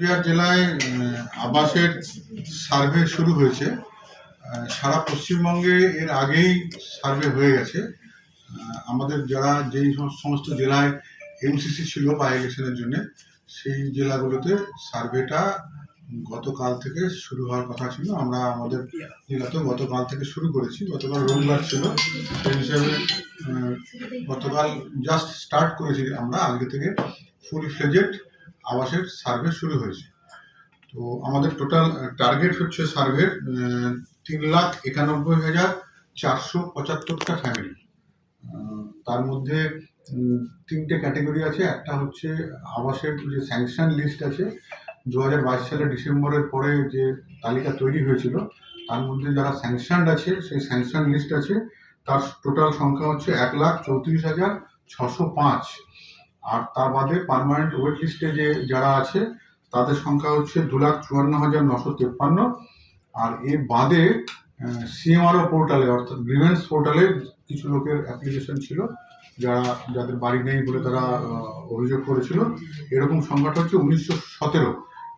কুচবিহার জেলায় আবাসের সার্ভে শুরু হয়েছে। সারা পশ্চিমবঙ্গে এর আগেই সার্ভে হয়ে গেছে। আমাদের যারা যেই সম- সমস্ত জেলায় এমসিসি ছিল বাই ইলেকশনের জন্য, সেই জেলাগুলোতে সার্ভেটা গতকাল থেকে শুরু হওয়ার কথা ছিল। আমরা আমাদের জেলাতে গতকাল থেকে শুরু করেছি। গতকাল রবিবার ছিল। সেই হিসাবে গতকাল জাস্ট স্টার্ট করেছি আমরা। আজকে থেকে ফুল ফ্লেজেড আবাসের সার্ভে শুরু হয়েছে। তো আমাদের টোটাল টার্গেট হচ্ছে সার্ভের তিন লাখ একানব্বই হাজার চারশো পঁচাত্তরটা ফ্যামিলি তার মধ্যে তিনটে ক্যাটেগরি আছে। একটা হচ্ছে আবাসের যে স্যাংশন লিস্ট আছে দু হাজার বাইশ সালের ডিসেম্বরের পরে যে তালিকা তৈরি হয়েছিল, তার মধ্যে যারা স্যাংশনড আছে, সেই স্যাংশন লিস্ট আছে, তার টোটাল সংখ্যা হচ্ছে এক লাখ চৌত্রিশ হাজার ছশো পাঁচ। আর তার বাদে পার্মানেন্ট ওয়েট লিস্টে যে যারা আছে, তাদের সংখ্যা হচ্ছে দু লাখ চুয়ান্ন হাজার নশো তেপ্পান্ন। আর এর বাদে সিএমআরও পোর্টালে অর্থাৎ গ্রিভেন্স পোর্টালে কিছু লোকের অ্যাপ্লিকেশন ছিল, যারা, যাদের বাড়ি নেই বলে তারা অভিযোগ করেছিল। এরকম সংখ্যাটা হচ্ছে উনিশশো সতেরো।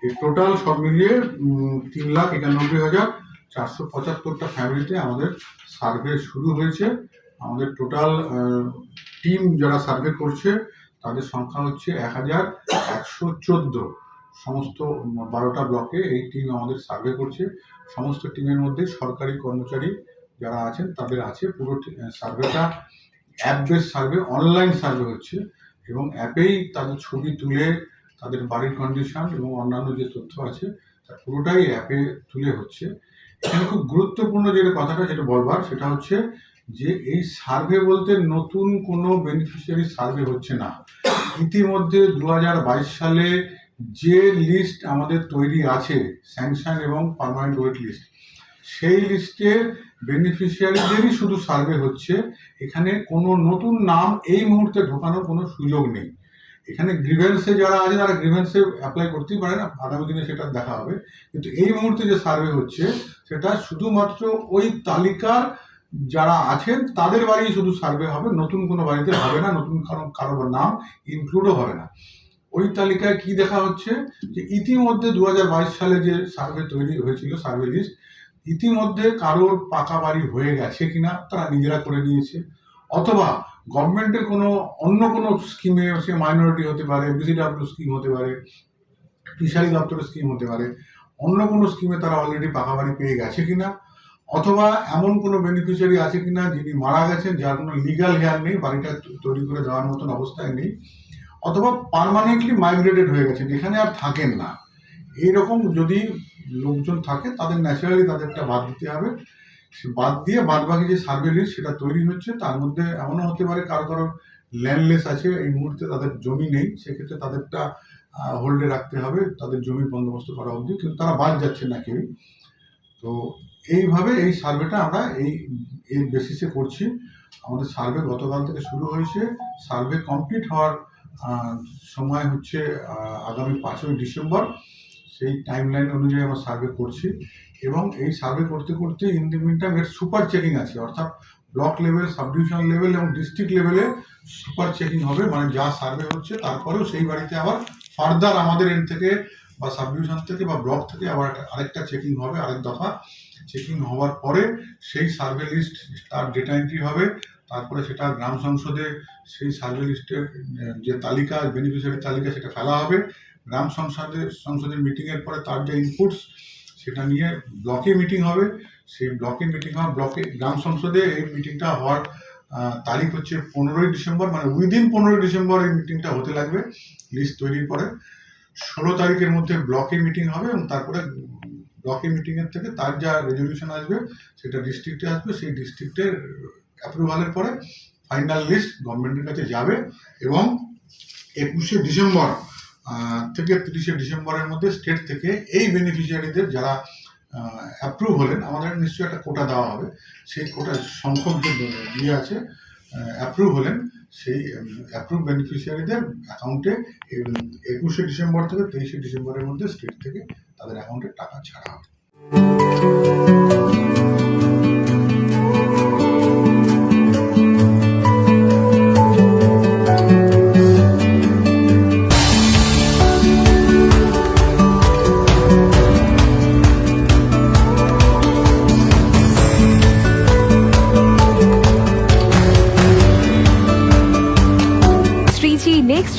এই টোটাল সব মিলিয়ে তিন লাখ একানব্বই হাজার চারশো পঁচাত্তরটা ফ্যামিলিতে আমাদের সার্ভে শুরু হয়েছে। আমাদের টোটাল টিম যারা সার্ভে করছে তাদের সংখ্যা হচ্ছে এক হাজার একশো চোদ্দ। সমস্ত বারোটা ব্লকে এই টিম আমাদের সার্ভে করছে। সমস্ত টিমের মধ্যে সরকারি কর্মচারী যারা আছেন, তাদের আছে পুরো সার্ভেটা app base survey online survey হচ্ছে এবং অ্যাপেই তাদের ছবি তুলে তাদের বাড়ির কন্ডিশন এবং অন্যান্য যে তথ্য আছে, তা পুরোটাই অ্যাপে তুলে হচ্ছে। এখানে খুব গুরুত্বপূর্ণ যে কথাটা, যেটা বলবার, সেটা হচ্ছে যে এই সার্ভে বলতে নতুন কোনো বেনিফিশিয়ারি সার্ভে হচ্ছে না। ইতিমধ্যে দু হাজার বাইশ সালে যে লিস্ট আমাদের তৈরি আছে স্যাংশন এবং পারমানেন্ট ওয়েট লিস্ট সেই লিস্টে বেনিফিশিয়ারিদেরই শুধু সার্ভে হচ্ছে। এখানে কোনো নতুন নাম এই মুহূর্তে ঢোকানোর কোনো সুযোগ নেই। এখানে গ্রিভেন্সে যারা আছে, তারা গ্রিভেন্সে অ্যাপ্লাই করতেই পারে না, আগামী দিনে সেটা দেখা হবে। কিন্তু এই মুহূর্তে যে সার্ভে হচ্ছে, সেটা শুধুমাত্র ওই তালিকার যারা আছেন, তাদের বাড়ি শুধু সার্ভে হবে, নতুন কোনো বাড়িতে হবে না, নতুন কারও কারোর নাম ইনক্লুডও হবে না। ওই তালিকায় কি দেখা হচ্ছে? যে ইতিমধ্যে দু হাজার বাইশ সালে যে সার্ভে তৈরি হয়েছিল, সার্ভে লিস্ট, ইতিমধ্যে কারোর পাকা বাড়ি হয়ে গেছে কিনা তারা নিজেরা করে নিয়েছে। অথবা গভর্নমেন্টের কোনো, অন্য কোনো স্কিমে সে মাইনরিটি হতে পারে বিসিডাব্লিউ স্কিম হতে পারে ফিশারি দপ্তরের স্কিম হতে পারে, অন্য কোনো স্কিমে তারা অলরেডি পাকা বাড়ি পেয়ে গেছে কিনা? অথবা এমন কোনো বেনিফিশিয়ারি আছে কিনা যিনি মারা গেছেন, যার কোনো লিগাল হেয়ার নেই, বাড়িটা তৈরি করে দেওয়ার মতন অবস্থায় নেই, অথবা পার্মানেন্টলি মাইগ্রেটেড হয়ে গেছেন এখানে আর থাকেন না। এইরকম যদি লোকজন থাকে, তাদের ন্যাচারালি তাদেরটা বাদ দিতে হবে। বাদ দিয়ে বাদ বাকি যে সার্ভে লিস্ট সেটা তৈরি হচ্ছে, তার মধ্যে এমনও হতে পারে কারও কারও ল্যান্ডলেস আছে, এই মুহূর্তে তাদের জমি নেই, সেক্ষেত্রে তাদেরটা হোল্ডে রাখতে হবে, তাদের জমি বন্দোবস্ত করা অবধি, কিন্তু তারা বাদ যাচ্ছে না কেউই। তো এইভাবে এই সার্ভেটা আমরা এই, এর বেসিসে করছি। আমাদের সার্ভে গতকাল থেকে শুরু হয়েছে। সার্ভে কমপ্লিট হওয়ার সময় হচ্ছে আগামী পাঁচই ডিসেম্বর। সেই টাইম লাইন অনুযায়ী আমরা সার্ভে করছি এবং এই সার্ভে করতে করতে ইন দি মিন টাইম এর সুপার চেকিং আছে। অর্থাৎ block level sub division level এবং ডিস্ট্রিক্ট লেভেলে সুপার চেকিং হবে। মানে যা সার্ভে হচ্ছে, তারপরেও সেই বাড়িতে আবার ফার্দার আমাদের এন্ড থেকে বা সাব ডিভিশন থেকে বা ব্লক থেকে আবার আরেকটা চেকিং হবে, আরেক দফা চেকিং হওয়ার পরে সেই সার্ভে লিস্ট তার ডেটা এন্ট্রি হবে, তারপরে সেটা গ্রাম সংসদে সেই সার্ভে লিস্টের যে তালিকা বেনিফিশিয়ারি তালিকা সেটা ফেলা হবে। গ্রাম সংসদে সংসদের মিটিংয়ের পরে তার যে ইনপুটস সেটা নিয়ে ব্লকে মিটিং হবে। সেই ব্লকে মিটিং হওয়া ব্লকে গ্রাম সংসদে এই মিটিংটা হওয়ার তারিখ হচ্ছে পনেরোই ডিসেম্বর মানে উইদিন পনেরোই ডিসেম্বর এই মিটিংটা হতে লাগবে লিস্ট তৈরির পরে। ষোলো তারিখের মধ্যে ব্লকে মিটিং হবে এবং তারপরে ব্লকে মিটিংয়ের থেকে তার যা রেজলিউশন আসবে, সেটা ডিস্ট্রিক্টে আসবে, সেই ডিস্ট্রিক্টের অ্যাপ্রুভালের পরে ফাইনাল লিস্ট গভর্নমেন্টের কাছে যাবে এবং একুশে ডিসেম্বর থেকে তিরিশে ডিসেম্বরের মধ্যে স্টেট থেকে এই বেনিফিশিয়ারিদের যারা অ্যাপ্রুভ হলেন, আমাদের নিশ্চয়ই একটা কোটা দেওয়া হবে। সেই কোটা সংখ্যক যে ইয়ে আছে অ্যাপ্রুভ হলেন, সেই অ্যাপ্রুভ বেনিফিশিয়ারিদের অ্যাকাউন্টে একুশে ডিসেম্বর থেকে তেইশে ডিসেম্বরের মধ্যে স্টেট থেকে তাদের অ্যাকাউন্টে টাকা ছাড়া হবে।